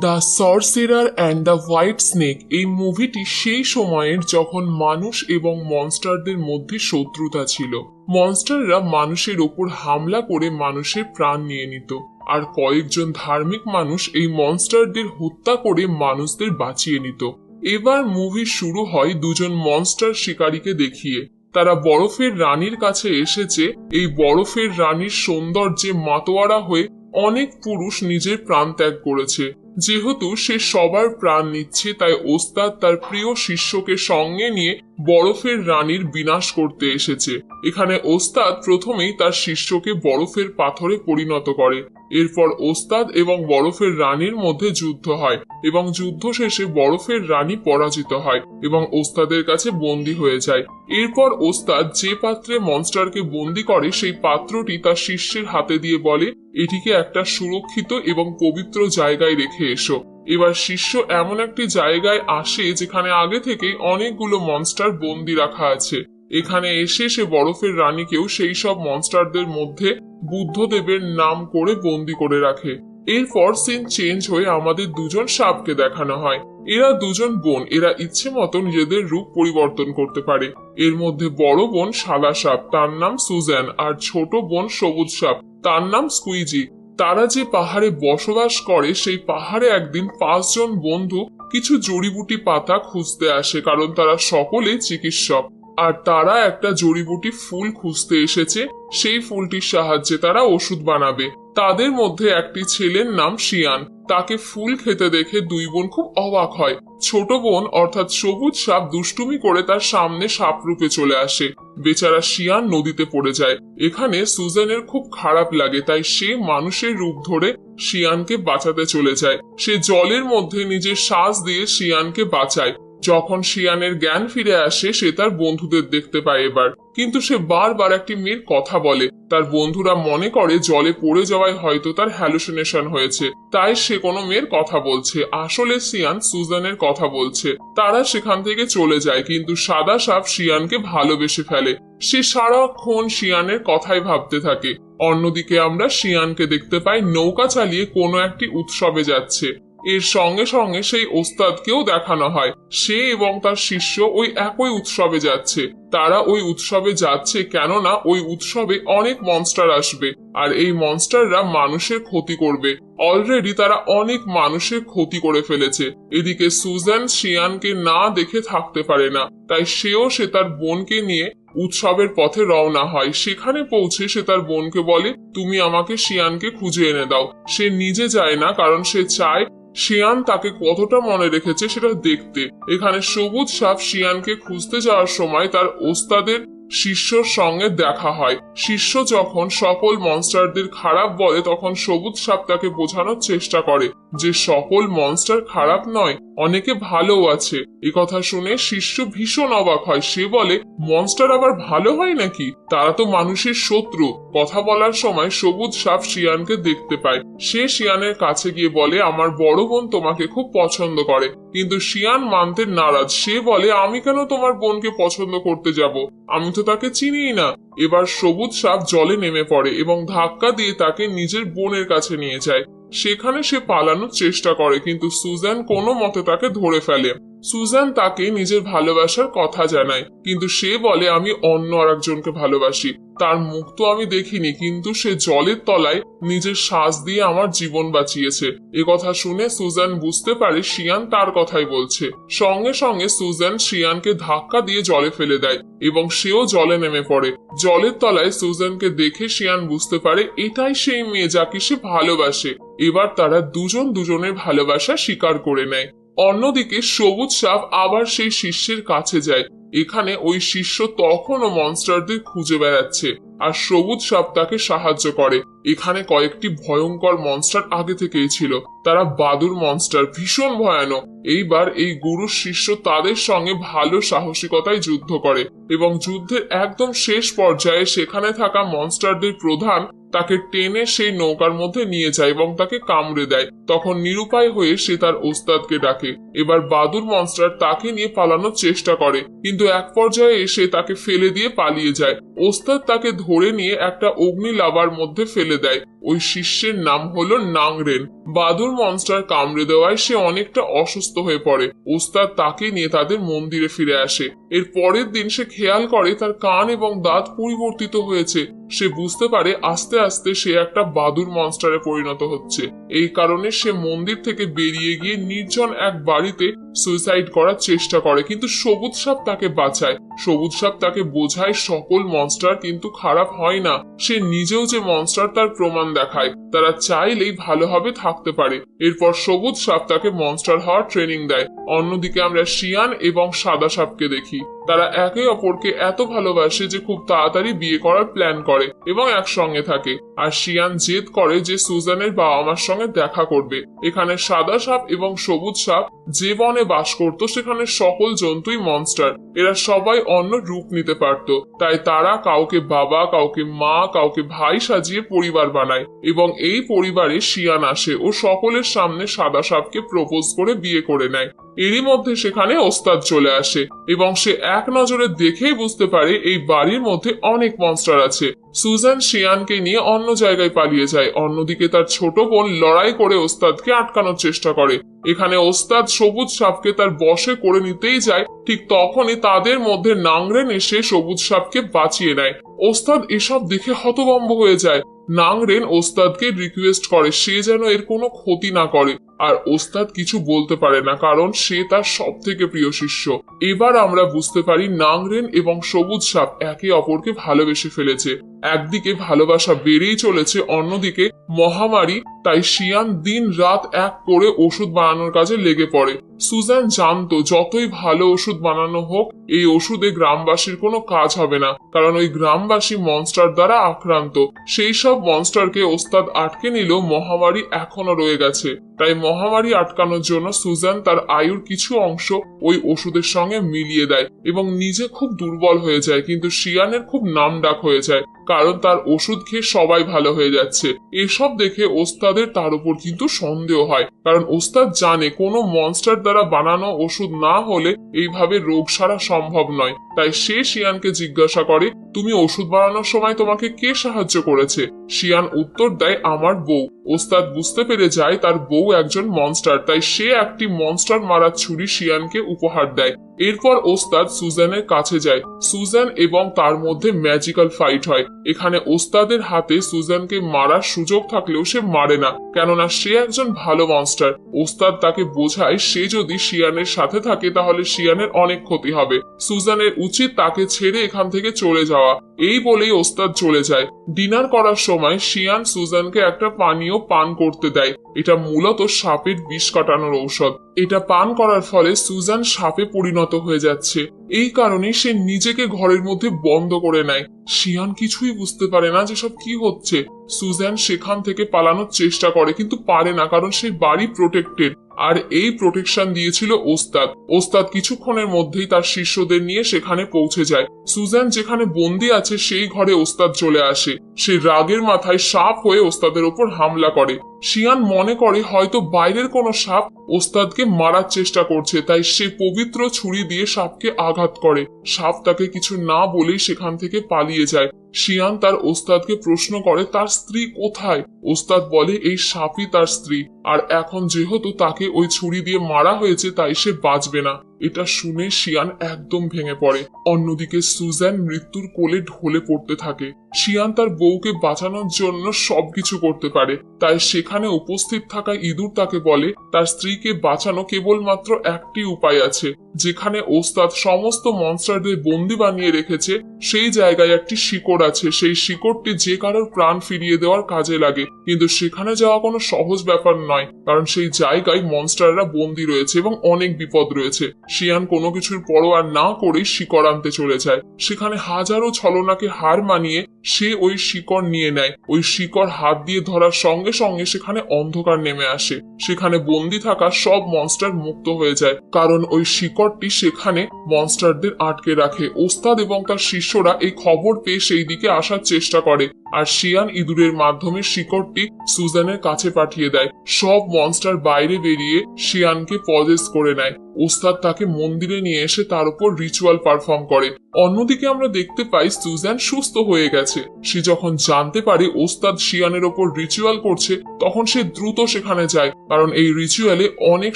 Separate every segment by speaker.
Speaker 1: The sorcerer and the white snake এই মুভিটি সেই সময়ের যখন মানুষ এবং মনস্টারদের মধ্যে শত্রুতা ছিল। মনস্টাররা মানুষের ওপর হামলা করে মানুষের প্রাণ নিয়ে নিত। আর কয়েকজন ধার্মিক মানুষ এই মনস্টারদের হত্যা করে মানুষদের বাঁচিয়ে নিত। এবার মুভি শুরু হয় দুজন মনস্টার শিকারীকে দেখিয়ে। তারা বরফের রানীর কাছে এসেছে। এই বরফের রানীর সৌন্দর্যে মাতোয়ারা হয়ে অনেক পুরুষ নিজের প্রাণ ত্যাগ করেছে। যেহেতু সে সবার প্রাণ নিচ্ছে তাই ওস্তাদ তার প্রিয় শিষ্যকে সঙ্গে নিয়ে বরফের রানীর বিনাশ করতে এসেছে। এখানে ওস্তাদ প্রথমেই তার শিষ্যকে বরফের পাথরে পরিণত করে। এরপর ওস্তাদ এবং বরফের রানীর মধ্যে যুদ্ধ হয় এবং যুদ্ধ শেষে বরফের রানী পরাজিত হয় এবং ওস্তাদের কাছে বন্দী হয়ে যায়। এরপর ওস্তাদ যে পাত্রে মনস্টারকে বন্দি করে, সেই পাত্রটি তার শিষ্যের হাতে দিয়ে বলে, এটিকে একটা সুরক্ষিত এবং পবিত্র জায়গায় রেখে এসো। এবার শিষ্য এমন একটি জায়গায় আসে যেখানে আগে থেকে অনেকগুলো মনস্টার বন্দি রাখা আছে। এখানে এসে সে বরফের রানীকেও সেই সব মনস্টারদের মধ্যে বুদ্ধদেবের নাম করে বন্দি করে রাখে। এরপর সিন চেঞ্জ হয়ে আমাদের দুজন সাপকে দেখানো হয়। এরা দুজন বোন, এরা ইচ্ছে মতো নিজেদের রূপ পরিবর্তন করতে পারে। এর মধ্যে বড় বোন সাদা সাপ, তার নাম সুজ্যান আর ছোট বোন সবুজ সাপ, তার নাম স্কুইজি তারা যে পাহাড়ে বসবাস করে, সেই পাহাড়ে একদিন পাঁচজন বন্ধু কিছু জড়িবুটি পাতা খুঁজতে আসে, কারণ তারা সকলে চিকিৎসক। আর তারা একটা জড়িবুটি ফুল খুঁজতে এসেছে, সেই ফুলটির সাহায্যে তারা ওষুধ বানাবে। তাদের মধ্যে একটি ছেলের নাম শিয়ান। তাকে ফুল খেতে দেখে দুই বোন খুব অবাক হয়। ছোট বোন, অর্থাৎ সবুজ সাপ, দুষ্টুমি করে তার সামনে সাপ রূপে চলে আসে। বেচারা শিয়ান নদীতে পড়ে যায়। এখানে সুজানের খুব খারাপ লাগে, তাই সে মানুষের রূপ ধরে শিয়ানকে বাঁচাতে চলে যায়। সে জলের মধ্যে নিজের শ্বাস দিয়ে শিয়ানকে বাঁচায়। যখন শিয়ানের জ্ঞান ফিরে আসে, সে তার বন্ধুদের দেখতে পায় এবার। কিন্তু সে বারবার একটি মেয়ের কথা বলে। তার বন্ধুরা মনে করে জলে পড়ে যাওয়ায় হয়তো তার হ্যালুসিনেশন হয়েছে। তাই সে কোনো মেয়ের কথা বলছে। আসলে সিয়ান সুজানের কথা বলছে। তারা সেখান থেকে চলে যায়, কিন্তু সাদা সাপ শিয়ানকে ভালোবেসে ফেলে। সে সারাক্ষণ শিয়ানের কথাই ভাবতে থাকে। অন্যদিকে আমরা শিয়ানকে দেখতে পাই নৌকা চালিয়ে কোনো একটি উৎসবে যাচ্ছে। এর সঙ্গে সঙ্গে সেই ওস্তাদকেও দেখানো হয়। সে এবং তার শিষ্য ওই একই উৎসবে যাচ্ছে। তারা ওই উৎসবে যাচ্ছে কেননা ওই উৎসবে অনেক মনস্টার আসবে। আর এই মনস্টাররা মানুষের ক্ষতি করবে। অলরেডি তারা অনেক মানুষের ক্ষতি করে ফেলেছে। এদিকে সুজান শিয়ানকে না দেখে থাকতে পারে না। তাই সেও সে তার বোনকে নিয়ে উৎসবের পথে রওনা হয়। সেখানে পৌঁছে সে তার বোনকে বলে, তুমি আমাকে শিয়ানকে খুঁজে এনে দাও। সে নিজে যায় না কারণ সে চায় শিয়ান তাকে কতটা মনে রেখেছে সেটা দেখতে। এখানে সবুজ সাপ শিয়ানকে খুঁজতে যাওয়ার সময় তার ওস্তাদের শিষ্যর সঙ্গে দেখা হয়। শিষ্য যখন সকল মনস্টারদের খারাপ বলে, তখন সবুজ সাপ তাকে বোঝানোর চেষ্টা করে যে সকল মনস্টার খারাপ নয় অনেকে ভালো আছে। এ কথা শুনে শিষ্য ভীষণ অবাক হয়। সে বলে, মনস্টার আবার ভালো হয় নাকি? তারা তো মানুষের শত্রু। কথা বলার সময় সবুজ সাপ শিয়ানকে দেখতে পায়। সে শিয়ানের কাছে গিয়ে বলে, আমার বড় বোন তোমাকে খুব পছন্দ করে। কিন্তু শিয়ান মানতে নারাজ। সে বলে, আমি কেন তোমার বোনকে পছন্দ করতে যাব? আমি তো তাকে চিনিই না। এবার সবুজ সাপ জলে নেমে পড়ে এবং ধাক্কা দিয়ে তাকে নিজের বোনের কাছে নিয়ে যায়। সেখানে সে পালানোর চেষ্টা করে, কিন্তু সুজান কোনো মতে তাকে ধরে ফেলে। সুজান তাকে নিজের ভালোবাসার কথা জানায়, কিন্তু সে বলে, আমি অন্য আরেকজনকে ভালোবাসি। তার মুখ তো আমি দেখিনি, কিন্তু সে জলের তলায় নিজের শ্বাস দিয়ে আমার জীবন বাঁচিয়েছে। এ কথা শুনে সুজান বুঝতে পারে শিয়ান তার কথাই বলছে। সঙ্গে সঙ্গে সুজান শিয়ানকে ধাক্কা দিয়ে জলে ফেলে দেয় এবং সেও জলে নেমে পড়ে। জলের তলায় সুজানকে দেখে শিয়ান বুঝতে পারে এটাই সেই মেয়ে যাকে সে ভালোবাসে। এবার তারা দুজন দুজনের ভালোবাসা স্বীকার করে নেয়। অন্যদিকে সবুজ সাপ আবার সেই শিষ্যের কাছে যায়। এখানে ওই শিষ্য তখনও মনস্টারদের খুঁজে বেড়াচ্ছে আর সবুজ সাপ তাকে সাহায্য করে। এখানে কয়েকটি ভয়ঙ্কর মনস্টার আগে থেকেই ছিল। তারা বাদুর মনস্টার ভীষণ ভয়ানক। এইবার এই গুরুর শিষ্য তাদের সঙ্গে ভালো সাহসিকতায় যুদ্ধ করে এবং যুদ্ধের একদম শেষ পর্যায়ে সেখানে থাকা মনস্টারদের প্রধান তাকে টেনে সেই নৌকার মধ্যে নিয়ে যায় এবং তাকে কামড়ে দেয়। তখন নিরুপায় হয়ে সে তার ওস্তাদকে ডাকে। এবার বাদুর মনস্টার তাকে নিয়ে পালানোর চেষ্টা করে, কিন্তু এক পর্যায়ে এসে তাকে ফেলে দিয়ে পালিয়ে যায়। ওস্তাদ তাকে ধরে নিয়ে একটা অগ্নি লাভার মধ্যে ফেলে দেয়। ওই শিষ্যের নাম হলো নাংরেন। বাদুর মনস্টার কামড়ে দেওয়ায় সে অনেকটা অসুস্থ হয়ে পড়ে। ওস্তাদ তাকে নিয়ে তাদের মন্দিরে ফিরে আসে। এর পরের দিন সে খেয়াল করে তার কান এবং দাঁত পরিবর্তিত হয়েছে। সে বুঝতে পারে আস্তে আস্তে সে একটা বাদুর মনস্টারে পরিণত হচ্ছে। এই কারণে সে মন্দির থেকে বেরিয়ে গিয়ে নির্জন এক বাড়িতে সুইসাইড করার চেষ্টা করে। কিন্তু সবুজ সাপ তাকে বাঁচায়। সবুজ সাপ তাকে বোঝায় সকল মনস্টার কিন্তু খারাপ হয় না। সে নিজেও যে মনস্টার তার প্রমাণ দেখায়, তারা চাইলেই ভালোভাবে থাকতে পারে। এরপর সবুজ সাপ তাকে মনস্টার হওয়ার ট্রেনিং দেয়। অন্যদিকে আমরা শিয়ান এবং সাদা সাপকে দেখি। তারা একে অপরকে এত ভালোবাসে যে খুব তাড়াতাড়ি বিয়ে করার প্ল্যান করে এবং একসঙ্গে থাকে। আর শিয়ান জেদ করে যে সুজানের বাবা মার সঙ্গে দেখা করবে। এখানে সাদা সাপ এবং সবুজ সাপ যে বনে বাস করত, সেখানে সকল জন্তুই মনস্টার এরা সবাই অন্য রূপ নিতে পারত। তাই তারা কাউকে বাবা, কাউকে মা, কাউকে ভাই সাজিয়ে পরিবার বানায় এবং এই পরিবারে শিয়ান আসে ও সকলের সামনে সাদা সাপকে প্রপোজ করে বিয়ে করে নেয়। এরই মধ্যে সেখানে ওস্তাদ চলে আসে এবং সে এক নজরে দেখেই বুঝতে পারে এই বাড়ির মধ্যে অনেক মনস্টার আছে। সুজান শিয়ানকে নিয়ে অন্য জায়গায় পালিয়ে যায়। অন্যদিকে তার ছোট বোন লড়াই করে ওস্তাদকে আটকানোর চেষ্টা করে। এখানে ওস্তাদ সবুজ সাপকে তার বশে করে নিতেই যায়, ঠিক তখনই তাদের মধ্যে নাংরেন এসে সবুজ সাপকে বাঁচিয়ে নেয়। ওস্তাদ এসব দেখে হতভম্ব হয়ে যায়। নাংরেন ওস্তাদকে রিকোয়েস্ট করে, সে যেন এর কোনো ক্ষতি না করে। আর ওস্তাদ কিছু বলতে পারে না, কারণ সে তার সব থেকে প্রিয় শিষ্য। এবার আমরা বুঝতে পারি নাংরেন এবং সবুজ সাপ একে অপরকে ভালোবেসে ফেলেছে। একদিকে ভালোবাসা বেড়েই চলেছে, অন্যদিকে মহামারী, তাই শিয়ান দিন রাত এক করে ওষুধ বানানোর কাজে লেগে পড়ে। সুজান জানতো, যতই ভালো ওষুধ বানানো হোক, এই ওষুধে গ্রামবাসীর কোনো কাজ হবে না, কারণ ওই গ্রামবাসী মনস্টার দ্বারা আক্রান্ত। সেই সব মনস্টারকে ওস্তাদ আটকে নিলেও মহামারী এখনও রয়ে গেছে। তাই মহামারী আটকানোর জন্য সুজান তার আয়ুর কিছু অংশ ওই ওষুধের সঙ্গে মিলিয়ে দেয় এবং নিজে খুব দুর্বল হয়ে যায়, কিন্তু শিয়ানের খুব নামডাক হয়ে যায়, কারণ তার ওষুধ খেয়ে সবাই ভালো হয়ে যাচ্ছে। এসব দেখে ওস্তাদের তার উপর কিন্তু সন্দেহ হয়, কারণ ওস্তাদ জানে কোনো মনস্টার দ্বারা বানানো ওষুধ না হলে এইভাবে রোগ সারা সম্ভব নয়। তাই সে শিয়ানকে জিজ্ঞাসা করে, তুমি ওষুধ বানানোর সময় তোমাকে কে সাহায্য করেছে? শিয়ান উত্তর দেয়, আমার বউ। ওস্তাদ বুঝতে পেরে যায়, তার বউ একজন মনস্টার তাই সে একটি মনস্টার মারা ছুরি শিয়ানকে উপহার দেয়। এরপর ওস্তাদ সুজানের কাছে যায়। সুজান এবং তার মধ্যে ম্যাজিক্যাল ফাইট হয়। এখানে ওস্তাদের হাতে সুজানকে মারার সুযোগ থাকলেও সে মারে না, কেননা সে একজন ভালো মনস্টার ওস্তাদ তাকে বোঝায়, সে যদি শিয়ানের সাথে থাকে, তাহলে শিয়ানের অনেক ক্ষতি হবে। সুজানের উচিত তাকে ছেড়ে এখান থেকে চলে যাওয়া। এই বলেই ওস্তাদ চলে যায়। ডিনার করার সময় শিয়ান সুজানকে একটা পানীয় পান করতে দেয়। এটা মূলত সাপের বিষ কাটানোর ঔষধ। এটা পান করার ফলে সুজান সাপে পরিণত হয়ে যাচ্ছে। এই কারণে সে নিজেকে ঘরের মধ্যে বন্ধ করে নেয়। শিয়ান কিছুই বুঝতে পারে না যে সব কি হচ্ছে। সুজান সেখান থেকে পালানোর চেষ্টা করে, কিন্তু পারে না, কারণ সে বাড়ি প্রোটেক্টেড আর এই প্রোটেকশন দিয়েছিল ওস্তাদ। ওস্তাদ কিছুক্ষণের মধ্যেই তার শিষ্যদের নিয়ে সেখানে পৌঁছে যায়। সুজান যেখানে বন্দি আছে, সেই ঘরে ওস্তাদ চলে আসে। সে রাগের মাথায় সাপ হয়ে ওস্তাদের ওপর হামলা করে। শিয়ান মনে করে, হয়তো বাইরের কোনো সাপ ওস্তাদকে মারার চেষ্টা করছে, তাই সে পবিত্র ছুরি দিয়ে সাপকে আঘাত করে। সাপ তাকে কিছু না বলেই সেখান থেকে পালিয়ে যায়। শিয়ান তার ওস্তাদকে প্রশ্ন করে, তার স্ত্রী কোথায়? ওস্তাদ বলে, এই সাপই তার স্ত্রী। আর এখন যেহেতু তাকে ওই ছুরি দিয়ে মারা হয়েছে, তাই সে বাঁচবে না। এটা শুনে শিয়ান একদম ভেঙে পড়ে। অন্যদিকে সুজান মৃত্যুর কোলে ঢলে পড়তে থাকে। শিয়ান তার বউকে বাঁচানোর জন্য সবকিছু করতে পারে। তাই সেখানে উপস্থিত থাকা ইঁদুর তাকে বলে, তার স্ত্রীকে বাঁচানো কেবলমাত্র একটি উপায় আছে, যেখানে ওস্তাদ সমস্ত মনস্টারদের বন্দি বানিয়ে রেখেছে। সেই জায়গায় একটি শিকড় আছে। সেই শিকড়টি যে কারোর প্রাণ ফিরিয়ে দেওয়ার কাজে লাগে। কিন্তু সেখানে যাওয়া কোনো সহজ ব্যাপার নয়, কারণ সেই জায়গায় মনস্টাররা বন্দি রয়েছে এবং অনেক বিপদ রয়েছে। শিয়ান কোনো কিছুর পরোয়া না করে শিকড় আনতে চলে যায়। সেখানে হাজারো ছলনাকে হার মানিয়ে সে ওই শিকড় নিয়ে নেয়। ওই শিকড় হাত দিয়ে ধরার সঙ্গে সঙ্গে সেখানে অন্ধকার নেমে আসে। সেখানে বন্দি থাকা সব মনস্টার মুক্ত হয়ে যায়। কারণ ওই শিকড়টি সেখানে মনস্টারদের আটকে রাখে। ওস্তাদ এবং তার শিষ্যরা এই খবর পেয়ে সেই দিকে আসার চেষ্টা করে। আর শিয়ান ইঁদুরের মাধ্যমে শিকড়টি সুজানের কাছে পাঠিয়ে দেয়। সব মনস্টার বাইরে বেরিয়ে শিয়ানকে পজেস করে নেয়। ওস্তাদ তাকে মন্দিরে নিয়ে এসে তার উপর রিচুয়াল পারফর্ম করে। অন্যদিকে আমরা দেখতে পাই সুজান সুস্থ হয়ে গেছে। সে যখন জানতে পারে ওস্তাদ শিয়ানের ওপর রিচুয়াল করছে, তখন সে দ্রুত সেখানে যায়, কারণ এই রিচুয়ালে অনেক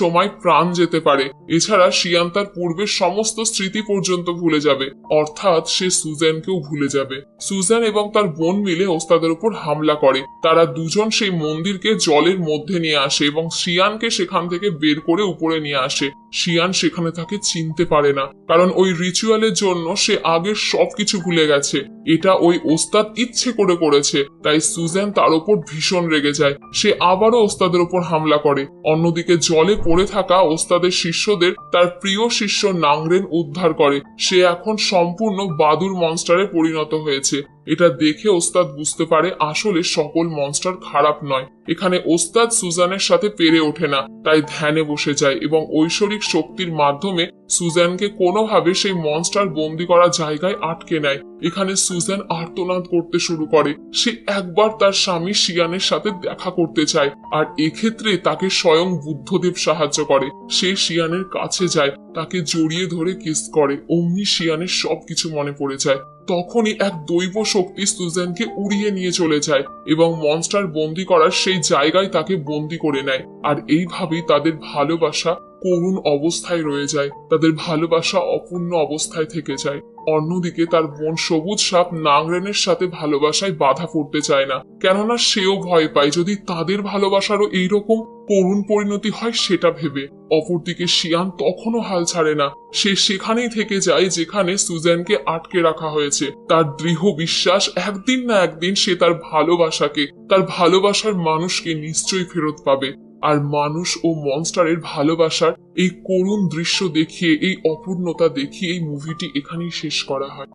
Speaker 1: সময় প্রাণ যেতে পারে। এছাড়া শিয়ান তার পূর্বের সমস্ত স্মৃতি পর্যন্ত ভুলে যাবে। অর্থাৎ সে সুজানকেও ভুলে যাবে। সুজান এবং তার বোন মিলে ওস্তাদের উপর হামলা করে। তারা দুজন সেই মন্দিরকে জলের মধ্যে নিয়ে আসে এবং শিয়ানকে সেখান থেকে বের করে উপরে নিয়ে আসে। শিয়ান সেখানে তাকে চিনতে পারে না, কারণ ওই রিচুয়ালের জন্য সে আগের সবকিছু ভুলে গেছে। এটা ওই ওস্তাদ ইচ্ছে করে করেছে। তাই সুজেন তার ওপর ভীষণ রেগে যায়। সে আবারও ওস্তাদের ওপর হামলা করে। অন্যদিকে জলে পড়ে থাকা ওস্তাদের শিষ্যদের তার প্রিয় শিষ্য নাংরেন উদ্ধার করে। সে এখন সম্পূর্ণ বাদুর মনস্টারে পরিণত হয়েছে। এটা দেখে ওস্তাদ বুঝতে পারে আসলে সকল মনস্টার খারাপ নয়। এখানে ওস্তাদ সুজানের সাথে পেরে ওঠে না, তাই ধ্যানে বসে যায় এবং ঐশ্বরিক শক্তির মাধ্যমে সুজানকে কোনোভাবে সেই মনস্টার বন্দি করা জায়গায় আটকে নেয়। এখানে সুজান আর্তনাদ করতে শুরু করে। সে একবার তার স্বামী শিয়ানের সাথে দেখা করতে চায়, আর এক্ষেত্রে তাকে স্বয়ং বুদ্ধদেব সাহায্য করে। সে শিয়ানের কাছে যায়, তাকে জড়িয়ে ধরে কিস করে। অমনি শিয়ানের সবকিছু মনে পড়ে যায়। তখনই এক দৈব শক্তি সুজানকে উড়িয়ে নিয়ে চলে যায় এবং মনস্টার বন্দি করার সেই জায়গায় তাকে বন্দি করে নেয়। আর এইভাবেই তাদের ভালোবাসা করুণ অবস্থায় রয়ে যায়। তাদের ভালোবাসা অপূর্ণ অবস্থায় থেকে যায়। অন্যদিকে তার বোন সবুজ সাপ নাংরেনের সাথে ভালোবাসায় বাধা পড়তে চায় না। কেননা সেও ভয় পায়। যদি তাদের ভালোবাসারও এইরকম করুণ পরিণতি হয় সেটা ভেবে। অপরদিকে শিয়ান তখনও হাল ছাড়ে না। সে সেখানেই থেকে যায় যেখানে সুজানকে আটকে রাখা হয়েছে। তার দৃঢ় বিশ্বাস একদিন না একদিন সে তার ভালোবাসাকে, তার ভালোবাসার মানুষকে নিশ্চয়ই ফেরত পাবে। আর মানুষ ও মনস্টারের ভালোবাসার এই করুণ দৃশ্য দেখিয়ে, এই অপূর্ণতা দেখিয়ে এই মুভিটি এখানেই শেষ করা হয়।